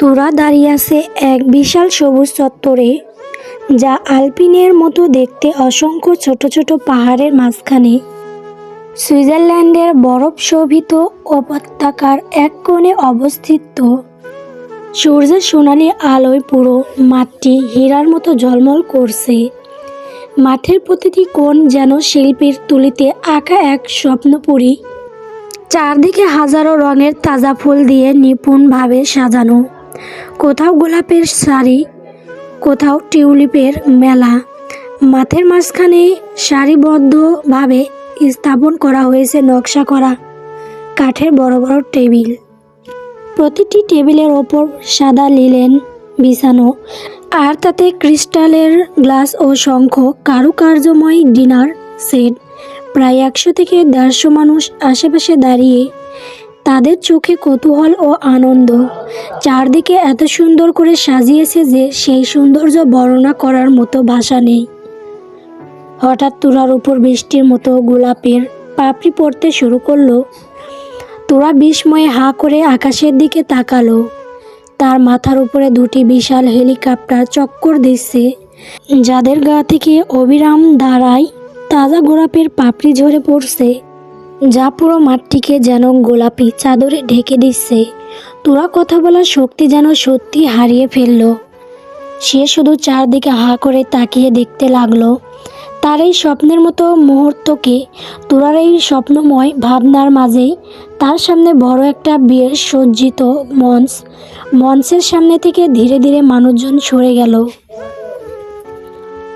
তোরা দাঁড়িয়ে আছে এক বিশাল সবুজ চত্বরে, যা আলপিনের মতো দেখতে অসংখ্য ছোট ছোট পাহাড়ের মাঝখানে। সুইজারল্যান্ডের বরফ শোভিত উপত্যকার এক কোণে অবস্থিত। সূর্যের সোনালি আলোয় পুরো মাঠটি হীরার মতো ঝলমল করছে। মাঠের প্রতিটি কোণ যেন শিল্পীর তুলিতে আঁকা এক স্বপ্নপুরী। চারদিকে হাজারো রঙের তাজা ফুল দিয়ে নিপুণভাবে সাজানো। কোথাও গোলাপের শাড়ি, কোথাও টিউলিপের মেলা। মাথের মাঝখানে সারিবদ্ধভাবে স্থাপন করা হয়েছে নকশা করা কাঠের বড় বড় টেবিল। প্রতিটি টেবিলের ওপর সাদা লিলেন বিছানো আর তাতে ক্রিস্টালের গ্লাস ও শঙ্খ কারুকার্যময় ডিনার সেট। প্রায় একশো থেকে দেড়শো মানুষ আশেপাশে দাঁড়িয়ে তাদের চোখে কৌতূহল ও আনন্দ। চারদিকে এত সুন্দর করে সাজিয়েছে যে সেই সৌন্দর্য বর্ণনা করার মতো ভাষা নেই। হঠাৎ তুরার উপর বৃষ্টির মতো গোলাপের পাপড়ি পড়তে শুরু করল। তোরা বিস্ময়ে হাঁ করে আকাশের দিকে তাকালো। তার মাথার উপরে দুটি বিশাল হেলিকপ্টার চক্কর দিচ্ছে। যাদের গা থেকে অবিরাম দাঁড়ায় তাজা গোলাপের পাপড়ি ঝরে পড়ছে। যা পুরো মাঠটিকে যেন গোলাপি চাদরে ঢেকে দিচ্ছে। তোরা কথা বলার শক্তি যেন সত্যি হারিয়ে ফেলল। সে শুধু চারদিকে হা করে তাকিয়ে দেখতে লাগল। তার এই স্বপ্নের মতো মুহূর্তকে তোরার এই স্বপ্নময় ভাবনার মাঝেই তার সামনে বড় একটা বিয়ের সজ্জিত মঞ্চ, মঞ্চের সামনে থেকে ধীরে ধীরে মানুষজন সরে গেল।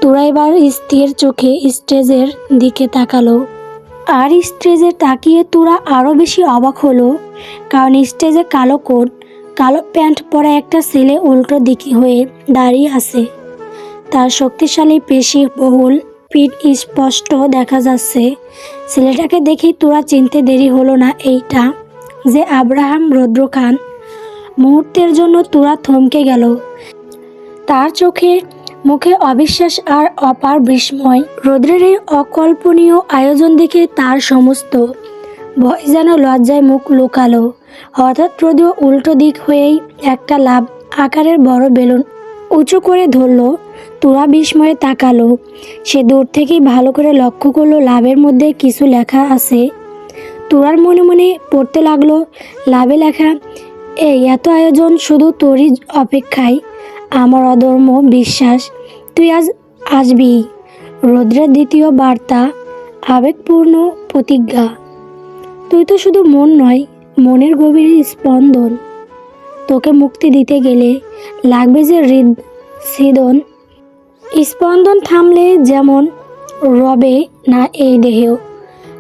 তোরা এবার স্থির চোখে স্টেজের দিকে তাকালো। আর স্টেজে তাকিয়ে তোরা আরও বেশি অবাক হলো। কারণ স্টেজে কালো কোট, কালো প্যান্ট পরা একটা ছেলে উল্টো দিকে হয়ে দাঁড়িয়ে আছে। তার শক্তিশালী পেশি বহুল পিঠ স্পষ্ট দেখা যাচ্ছে। ছেলেটাকে দেখেই তোরা চিনতে দেরি হলো না এইটা যে আব্রাহাম রুদ্র খান মুহূর্তের জন্য তোরা থমকে গেল। তার চোখে মুখে অবিশ্বাস আর অপার বিস্ময়। রৌদ্রের এই অকল্পনীয় আয়োজন দেখে তার সমস্ত। ভয় যেন লজ্জায় মুখ লুকালো। হঠাৎ রৌদ্র উল্টো দিক হয়েই একটা লাভ আকারের বড় বেলুন উঁচু করে ধরলো। তোরা বিস্ময়ে তাকালো। সে দূর থেকেই ভালো করে লক্ষ্য করল লাভের মধ্যে কিছু লেখা আছে। তোরার মনে মনে পড়তে লাগল, লাভে লেখা, এই এত আয়োজন শুধু তোরই অপেক্ষায়। আমার অধর্ম বিশ্বাস, তুই আজ আসবি। রৌদ্রের দ্বিতীয় বার্তা, আবেগপূর্ণ প্রতিজ্ঞা। তুই তো শুধু মন নয়, মনের গভীর স্পন্দন। তোকে মুক্তি দিতে গেলে লাগবে যে হৃদ, ছিদন। স্পন্দন থামলে যেমন রবে না এই দেহেও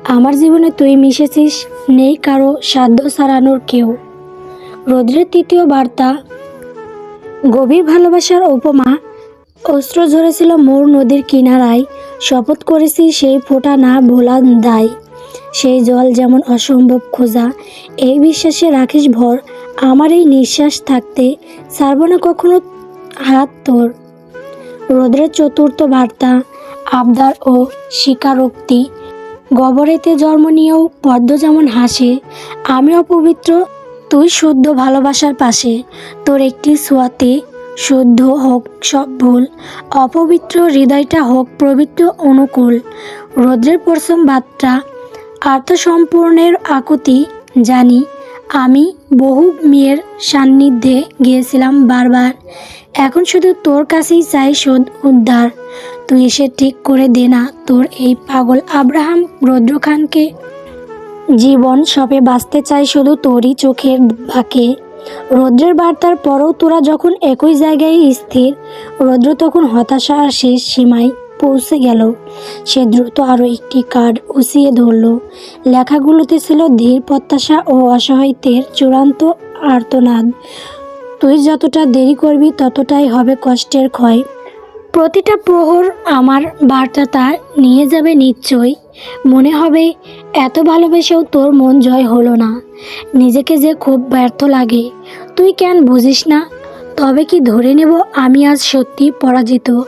আমার জীবনে তুই মিশেছিস, নেই কারও সাধ্য সারানোর কেউ। রৌদ্রের তৃতীয় বার্তা গভীর ভালোবাসার উপমা। অস্ত্র ঝরেছিল মোর নদীর কিনারায়। শপথ করেছি সেই ফোঁটা না ভোলা দায় সেই জল যেমন অসম্ভব খোঁজা। এই বিশ্বাসে রাখিস ভর, আমার এই নিঃশ্বাস থাকতে ছাড়ব না কখনো হাত তোর। রৌদ্রের চতুর্থ বার্তা, আবদার ও স্বীকারোক্তি। গবরেতে জন্ম নিয়েও পদ্ম যেমন হাসে, আমি অপবিত্র তুই শুদ্ধ ভালোবাসার পাশে। তোর একটি ছোঁয়াতে শুদ্ধ হোক সব ভুল, অপবিত্র হৃদয়টা হোক পবিত্র অনুকূল। রৌদ্রের প্রথম বার্তা, আত্মসম্পূর্ণের আকুতি, জানি, আমি বহু মেয়ের সান্নিধ্যে গিয়েছিলাম বারবার। এখন শুধু তোর কাছেই চাই শোধ উদ্ধার। তুই এসে ঠিক করে দে না তোর এই পাগল আব্রাহাম রৌদ্র খানকে জীবন সবে বাঁচতে চাই শুধু তোরই চোখের বাঁকে। রৌদ্রের বার্তার পরও তোরা যখন একই জায়গায় স্থির, রৌদ্র তখন হতাশার শেষ সীমায় পৌঁছে গেল। সে দ্রুত আরও একটি কার্ড উসিয়ে ধরল। লেখাগুলোতে ছিল ধীর প্রত্যাশা ও অসহায়তের চূড়ান্ত আর্তনাদ। তুই যতটা দেরি করবি, ততটাই হবে কষ্টের ক্ষয়। প্রতিটা প্রহর আমার বার্তা তার নিয়ে যাবে নিশ্চয় মনে হবে এত ভালোবেসেও তোর মন জয় হলো না। নিজেকে যে খুব ব্যর্থ লাগে, তুই কেন বুঝিস না? তবে কি ধরে নেব আমি আজ সত্যি পরাজিত?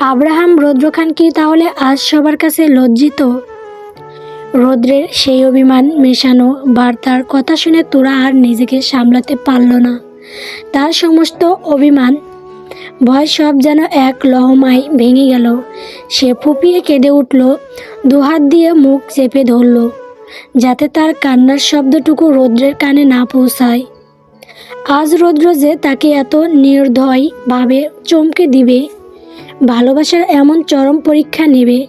আব্রাহাম রৌদ্র খান কি তাহলে আজ সবার কাছে লজ্জিত? রৌদ্রের সেই অভিমান মেশানো বার্তার কথা শুনে তোরা আর নিজেকে সামলাতে পারল না। তার সমস্ত অভিমান ভয় সব যেন এক লহমায় ভেঙে গেল। সে ফুপিয়ে কেঁদে উঠল, দুহাত দিয়ে মুখ চেপে ধরল, যাতে তার কান্নার শব্দটুকু রৌদ্রের কানে না পৌঁছায়। আজ রৌদ্র যে তাকে এত নির্দয়ভাবে চমকে দিবে, ভালোবাসার এমন চরম পরীক্ষা নেবে,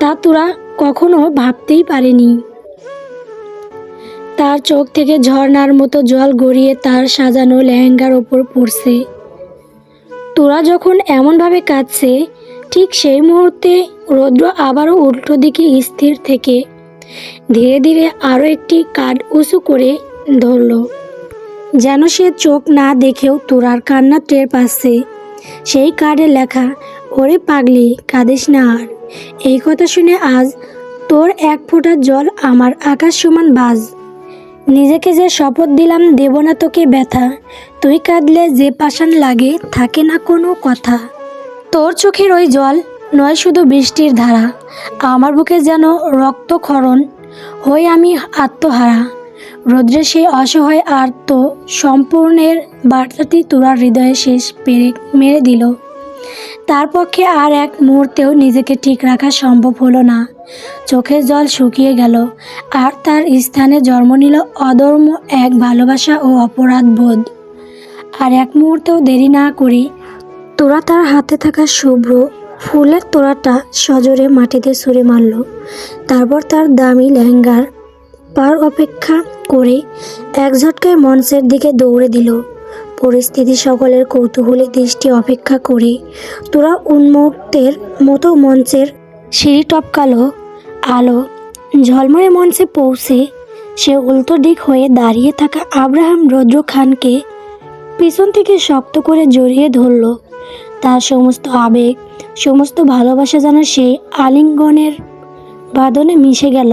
তা তোরা কখনো ভাবতেই পারেনি। তার চোখ থেকে ঝর্নার মতো জল গড়িয়ে তার সাজানো লেহেঙ্গার ওপর পড়ছে। তোরা যখন এমনভাবে কাঁদছে, ঠিক সেই মুহূর্তে রৌদ্র আবারও উল্টো দিকে স্থির থেকে ধীরে ধীরে আরও একটি কাঠ উঁচু করে ধরল। যেন সে চোখ না দেখেও তোরার কান্না টের পাচ্ছে। সেই কার্ডে লেখা, ওরে পাগলি, কাঁদিস না আর। এই কথা শুনে আজ তোর এক ফোঁটা জল আমার আকাশ সমান বাজ। নিজেকে যে শপথ দিলাম দেব না তোকে ব্যথা। তুই কাঁদলে যে পাষাণ লাগে, থাকে না কোনো কথা। তোর চোখের ওই জল নয় শুধু বৃষ্টির ধারা, আমার বুকে যেন রক্তক্ষরণ হয়ে আমি আত্মহারা। রৌদ্রের সেই অসহায় আর্ত সম্পূর্ণের বার্তাটি তোরার হৃদয়ে শেষ পেরে মেরে দিল। তার পক্ষে আর এক মুহূর্তেও নিজেকে ঠিক রাখা সম্ভব হলো না। চোখের জল শুকিয়ে গেল, আর তার স্থানে জন্ম নিল অদর্ম এক ভালোবাসা ও অপরাধ বোধ আর এক মুহূর্তেও দেরি না করে। তোরা তার হাতে থাকা শুভ্র ফুলের তোড়াটা সজোরে মাটিতে ছুঁড়ে মারল। তারপর তার দামি লেহেঙ্গার পার অপেক্ষা করে এক ঝটকায় মঞ্চের দিকে দৌড়ে দিল। পরিস্থিতি সকলের কৌতূহলী দৃষ্টি অপেক্ষা করে। তোরা উন্মুক্তের মতো মঞ্চের সিঁড়ি টপকালো, আলো ঝলমলে মঞ্চে পৌঁছে সে উল্টো দিক হয়ে দাঁড়িয়ে থাকা আব্রাহাম রৌদ্র খানকে পিছন থেকে শক্ত করে জড়িয়ে ধরল। তার সমস্ত আবেগ, সমস্ত ভালোবাসা যেন সেই আলিঙ্গনের বাঁধনে মিশে গেল।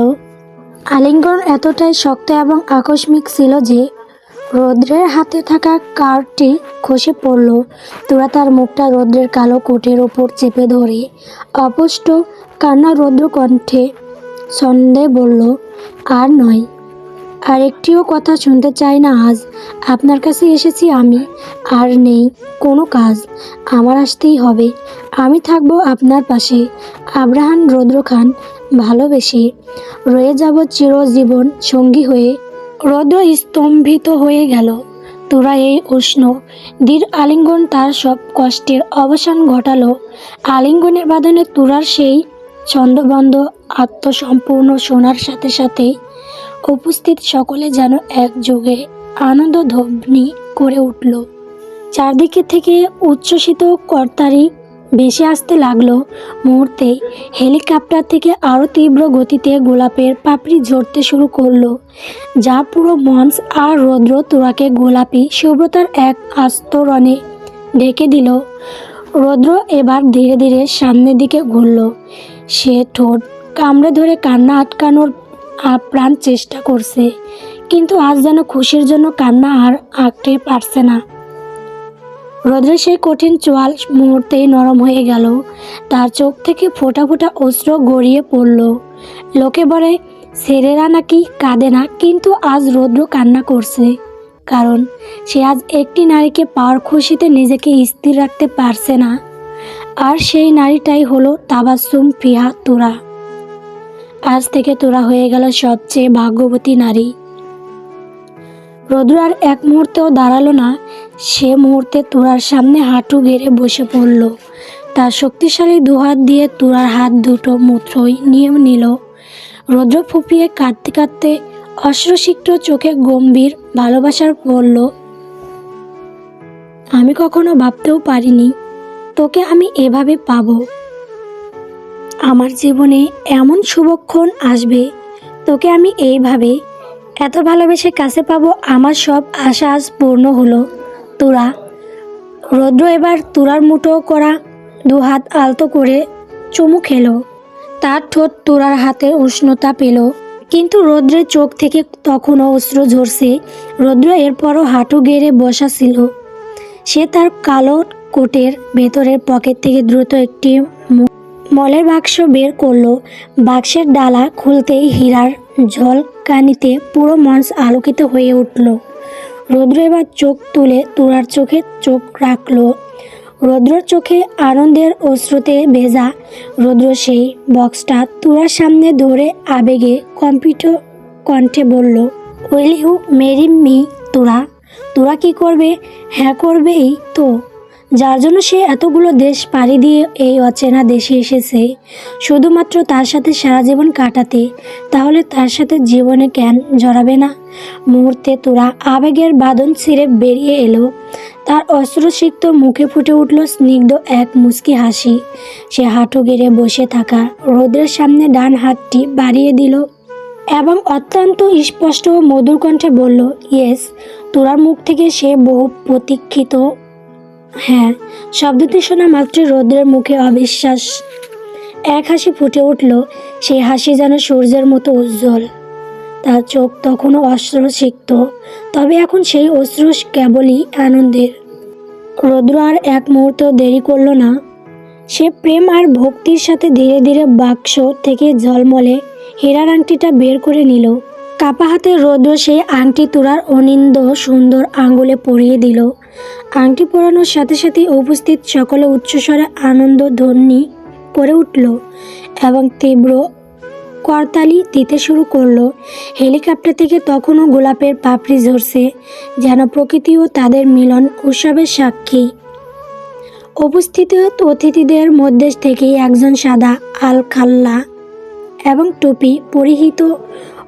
আলিঙ্গন এতটাই শক্ত এবং আকস্মিক ছিল যে রৌদ্রের হাতে থাকা কারটি খসে পড়ল। তোরা তার মুখটা রৌদ্রের কালো কোটের ওপর চেপে ধরে অপুষ্ট কান্না রৌদ্র কণ্ঠে সন্দেহ বলল, আর নয়। আর একটিও কথা শুনতে চাই না আজ আপনার কাছে এসেছি আমি। আর নেই, কোনো কাজ। আমার আসতেই হবে। আমি থাকব আপনার পাশে। আব্রাহান রৌদ্র খান ভালোবেসে। রয়ে যাব চিরজীবন সঙ্গী হয়ে। রৌদ্র স্তম্ভিত হয়ে গেল। তোরা এই উষ্ণ দীর আলিঙ্গন তার সব কষ্টের অবসান ঘটালো। আলিঙ্গনের বাঁধনে তোরার সেই ছন্দবন্ধ আত্মসম্পূর্ণ শোনার সাথে সাথে উপস্থিত সকলে যেন একযোগে আনন্দ ধ্বনি করে উঠল। চারদিকে থেকে উচ্ছ্বসিত কর্তারি ভেসে আসতে লাগল। মুহূর্তে হেলিকপ্টার থেকে আরও তীব্র গতিতে গোলাপের পাপড়ি ঝরতে শুরু করল, যা পুরো মঞ্চ আর রৌদ্র তোরাকে গোলাপি শুভ্রতার এক আস্তরণে ঢেকে দিল। রৌদ্র এবার ধীরে ধীরে সামনের দিকে ঘুরল। সে ঠোঁট কামড়ে ধরে কান্না আটকানোর আপ্রাণ চেষ্টা করছে, কিন্তু আজ যেন খুশির জন্য কান্না আর আঁকতে পারছে না। রোদ্রের সেই কঠিন চোয়াল মুহূর্তেই নরম হয়ে গেল। তার চোখ থেকে ফোঁটা ফোঁটা অস্ত্র গড়িয়ে পড়ল। লোকে বলে, ছেলেরা নাকি কাঁদে না? কিন্তু আজ রৌদ্র কান্না করছে, কারণ সে আজ একটি নারীকে পাওয়ার খুশিতে নিজেকে স্থির রাখতে পারছে না। আর সেই নারীটাই হলো তাবাসুম ফিহা তোরা আজ থেকে তোরা হয়ে গেল সবচেয়ে ভাগ্যবতী নারী। রৌদ্র আর এক মুহূর্তেও দাঁড়াল না, সে মুহূর্তে তোরার সামনে হাঁটু গেড়ে বসে পড়ল। তার শক্তিশালী দুহাত দিয়ে তোরার হাত দুটো মুত্রই নিয়ে নিল। রৌদ্র ফুপিয়ে কাঁদতে কাঁদতে অশ্রুসিক্ত চোখে গম্ভীর ভালোবাসার পড়ল আমি কখনো ভাবতেও পারিনি তোকে আমি এভাবে পাবো। আমার জীবনে এমন শুভক্ষণ আসবে, তোকে আমি এইভাবে এত ভালোবেসে কাছে পাবো আমার সব আশা আজ পূর্ণ হলো। তোরা, রৌদ্র এবার তুরার মুঠো করা দু হাত আলতো করে চুমু খেলো। তার ঠোঁট তোরার হাতে উষ্ণতা পেল। কিন্তু রৌদ্রের চোখ থেকে তখনও অস্ত্র ঝরছে। রৌদ্র এরপরও হাঁটু গেড়ে বসা ছিল। সে তার কালো কোটের ভেতরের পকেট থেকে দ্রুত একটি মু- মলের বাক্স বের করল। বাক্সের ডালা খুলতেই হীরার ঝলকানিতে পুরো মঞ্চ আলোকিত হয়ে উঠল। রৌদ্র এবার চোখ তুলে তুরার চোখে চোখ রাখল। রৌদ্রর চোখে আনন্দের অশ্রুতে ভেজা, রৌদ্র সেই বক্সটা তুরার সামনে ধরে আবেগে কম্পিউট কণ্ঠে বলল উইল ইউ মেরি মি তোরা? তোরা কি করবে? হ্যাঁ করবেই তো। যার জন্য সে এতগুলো দেশ পাড়ি দিয়ে এই অচেনা দেশে এসেছে, শুধুমাত্র তার সাথে সারা জীবন কাটাতে, তাহলে তার সাথে জীবনে কেন জড়াবে না? মুহূর্তে তোরা আবেগের বাঁধন ছিঁড়ে বেরিয়ে এলো। তার অস্ত্রসিক্ত মুখে ফুটে উঠল স্নিগ্ধ এক মুচকি হাসি। সে হাঁটু গেড়ে বসে থাকা রোদের সামনে ডান হাতটি বাড়িয়ে দিল এবং অত্যন্ত স্পষ্ট ও মধুর কণ্ঠে বলল, ইয়েস, তোরার মুখ থেকে সে বহু প্রতীক্ষিত হ্যাঁ শব্দটি শোনা মাত্র রৌদ্রের মুখে অবিশ্বাস। এক হাসি ফুটে উঠল, সেই হাসি যেন সূর্যের মতো উজ্জ্বল। তার চোখ তখনও অশ্রুসিক্ত তবে এখন সেই অশ্রু কেবলই আনন্দের। রৌদ্র আর এক মুহূর্ত দেরি করল না। সে প্রেম আর ভক্তির সাথে ধীরে ধীরে বাক্স থেকে জলমলে হীরার আংটিটা বের করে নিল। কাপা হাতে রৌদ্র সেই আংটি তোরার অনিন্দ সুন্দর আঙ্গুলে পরিয়ে দিল। আংটি পরানোর সাথে সাথে উপস্থিত সকলে উচ্চস্বরে আনন্দ ধ্বনি করে উঠল এবং তীব্র করতালি দিতে শুরু করল। হেলিকপ্টার থেকে তখনও গোলাপের পাপড়ি ঝরছে, যেন প্রকৃতি ও তাদের মিলন উৎসবের সাক্ষী। উপস্থিত অতিথিদের মধ্যে থেকেই একজন সাদা আল খাল্লা এবং টুপি পরিহিত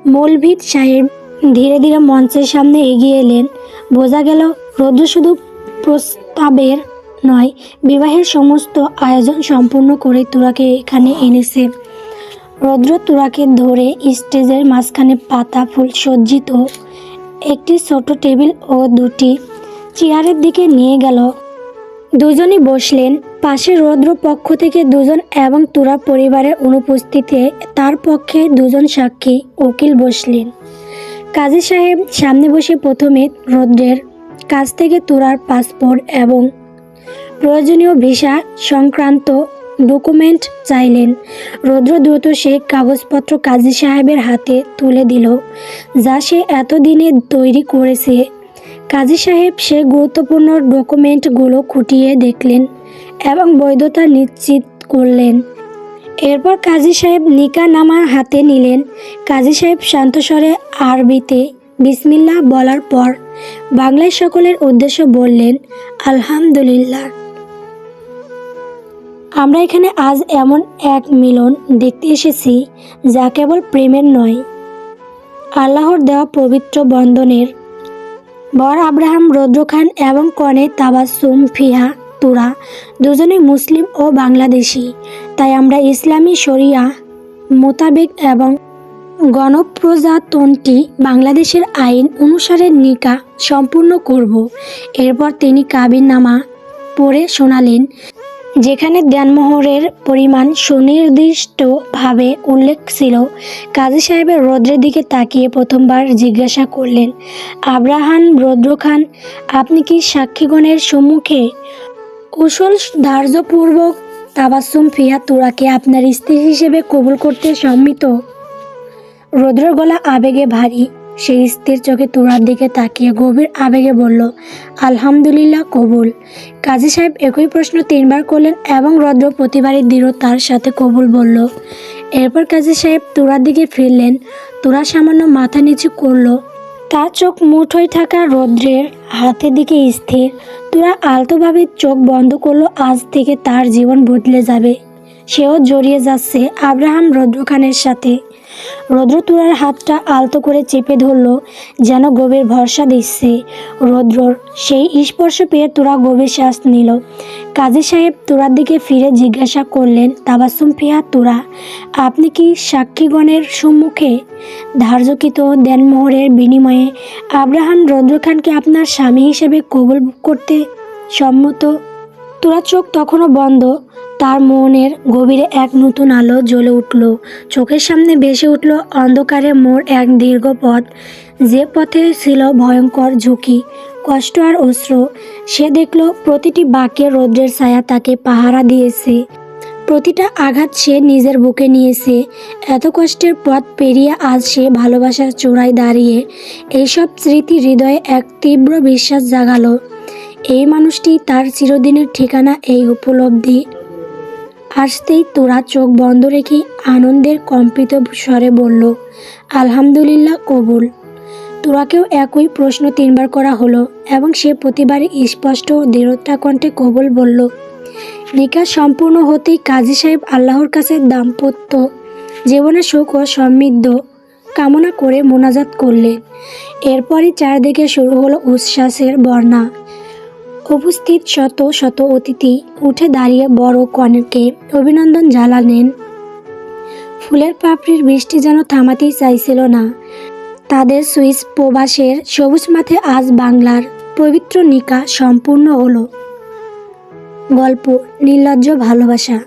মৌলভিদ সাহেব ধীরে ধীরে মঞ্চের সামনে এগিয়ে এলেন। বোঝা গেল রৌদ্র শুধু প্রস্তাবের নয়, বিবাহের সমস্ত আয়োজন সম্পূর্ণ করে তোরাকে এখানে এনেছে। রৌদ্র তুরাকে ধরে স্টেজের মাঝখানে পাতা, ফুল সজ্জিত একটি ছোট টেবিল ও দুটি চেয়ারের দিকে নিয়ে গেল। দুজনই বসলেন। পাশে রৌদ্র পক্ষ থেকে দুজন এবং তুরা পরিবারের অনুপস্থিতিতে তার পক্ষে দুজন সাক্ষী উকিল বসলেন। কাজী সাহেব সামনে বসে প্রথমে রৌদ্রের কাছ থেকে তুরার পাসপোর্ট এবং প্রয়োজনীয় ভিসা সংক্রান্ত ডকুমেন্ট চাইলেন। রৌদ্র দ্রুত সে কাগজপত্র কাজী সাহেবের হাতে তুলে দিল, যা সে এতদিনে তৈরি করেছে কাজী সাহেব সে গুরুত্বপূর্ণ ডকুমেন্টগুলো খুঁটিয়ে দেখলেন এবং বৈধতা নিশ্চিত করলেন। এরপর কাজী সাহেব নিকা নামা হাতে নিলেন। কাজী সাহেব শান্তস্বরে আরবিতে বিসমিল্লাহ বলার পর বাংলায় সকলের উদ্দেশ্য বললেন, আলহামদুলিল্লাহ। আমরা এখানে আজ এমন এক মিলন দেখতে এসেছি যা কেবল প্রেমের নয়, আল্লাহর দেওয়া পবিত্র বন্ধনের বর আব্রাহাম, রৌদ্র খান এবং কনে তাবাসুম ফিহা, তুরা দুজনেই মুসলিম ও বাংলাদেশি। তাই আমরা ইসলামী শরিয়া মোতাবেক এবং গণপ্রজাতন্ত্রী বাংলাদেশের আইন অনুসারে নিকা সম্পূর্ণ করব। এরপর তিনি কাবিননামা পড়ে শোনালেন। যেখানে দেনমোহরের পরিমাণ সুনির্দিষ্টভাবে উল্লেখ ছিল, কাজী সাহেবের রৌদ্রের দিকে তাকিয়ে প্রথমবার জিজ্ঞাসা করলেন আব্রাহান রৌদ্র খান, আপনি কি সাক্ষীগণের সম্মুখে কুশল ধার্যপূর্বক তাবাসুম ফিয়া তুরাকে আপনার স্ত্রী হিসেবে কবুল করতে সম্মিত? রৌদ্রের গলা আবেগে ভারী। সেই স্থির চোখে তুরার দিকে তাকিয়ে গভীর আবেগে বলল, আলহামদুলিল্লাহ, কবুল। কাজী সাহেব একই প্রশ্ন তিনবার করলেন এবং রৌদ্র প্রতিবারই দৃঢ়তার সাথে কবুল বলল। এরপর কাজী সাহেব তুরার দিকে ফিরলেন। তুরা সামান্য মাথা নিচু করল। তার চোখ মুঠ হয়ে থাকা রৌদ্রের হাতের দিকে স্থির। তোরা আলতোভাবে চোখ বন্ধ করল, আজ থেকে তার জীবন বদলে যাবে। সেও জড়িয়ে যাচ্ছে আব্রাহাম রৌদ্র খানের সাথে। রৌদ্র তুরার হাতটা আলতো করে চেপে ধরলো, যেন গভীর ভরসা দিচ্ছে। রৌদ্রর সেই স্পর্শ পেয়ে তোরা গভীর শ্বাস নিল। কাজী সাহেব তোরার দিকে ফিরে জিজ্ঞাসা করলেন তাবাসুম ফিয়া তোরা, আপনি কি সাক্ষীগণের সম্মুখে ধার্যকৃত দেনমোহরের বিনিময়ে আব্রাহাম রৌদ্র খানকে আপনার স্বামী হিসেবে কবুল করতে সম্মত? তোরা চোখ তখনও বন্ধ তার মনের গভীরে এক নতুন আলো জ্বলে উঠল। চোখের সামনে ভেসে উঠল অন্ধকারে মোড় এক দীর্ঘ পথ। যে পথে ছিল ভয়ঙ্কর ঝুঁকি, কষ্ট আর অস্ত্র সে দেখল প্রতিটি বাক্যে রৌদ্রের ছায়া তাকে পাহারা দিয়েছে। প্রতিটা আঘাত সে নিজের বুকে নিয়েছে। এত কষ্টের পথ পেরিয়ে আজ সে ভালোবাসার চূড়ায় দাঁড়িয়ে এইসব স্মৃতি হৃদয়ে এক তীব্র বিশ্বাস জাগালো। এই মানুষটি তার চিরদিনের ঠিকানা এই উপলব্ধি আসতেই তোরা চোখ বন্ধ রেখে আনন্দের কম্পিত স্বরে বলল, আলহামদুলিল্লাহ, কবুল। তোরাকেও একই প্রশ্ন তিনবার করা হলো এবং সে প্রতিবারই স্পষ্ট ও দৃঢ়তা কণ্ঠে কবুল বলল, নিকাশ সম্পূর্ণ হতেই কাজী সাহেব আল্লাহর কাছে দাম্পত্য জীবনে সুখ ও সমৃদ্ধ কামনা করে মোনাজাত করলেন। এরপরই চারদিকে শুরু হলো উচ্ছ্বাসের বর্ণা। উপস্থিত শত শত অতিথি উঠে দাঁড়িয়ে বড় কনেকে অভিনন্দন জানালেন। ফুলের পাপড়ির বৃষ্টি যেন থামাতেই চাইছিল না। তাদের সুইস প্রবাসের সবুজ মাঠে আজ বাংলার পবিত্র নিকা সম্পূর্ণ হলো। গল্প, নির্লজ্জ ভালোবাসা।